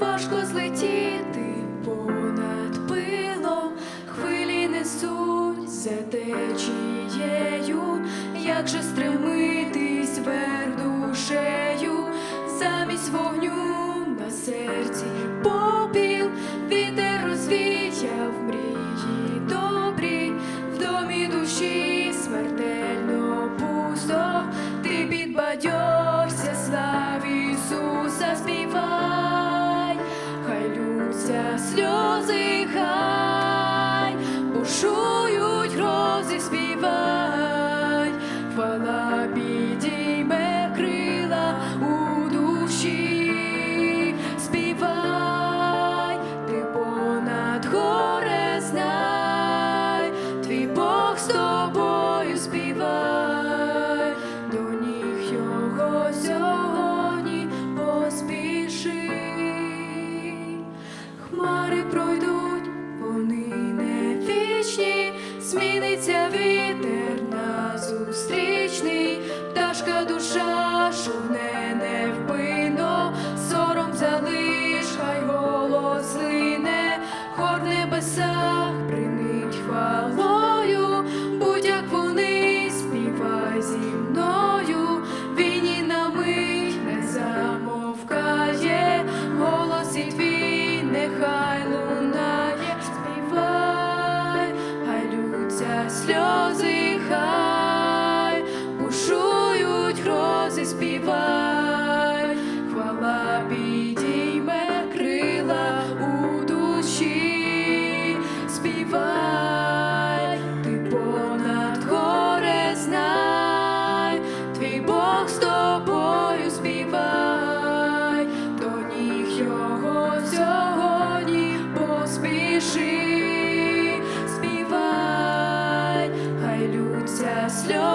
важко злетіти понад пилом, хвилі несуть за течією, як же стремитись вверх душею, замість вогню на серці сльози, зміниться вітер на зустрічний, пташка душа шугне невпинно, сором залиш, хай голос лине, хор в небесах принить хвалою, будь-як вони співай зі мною, війні на мить не замовкає, голос і твій нехай лунає, сльози, хай бушують грози, співай. slow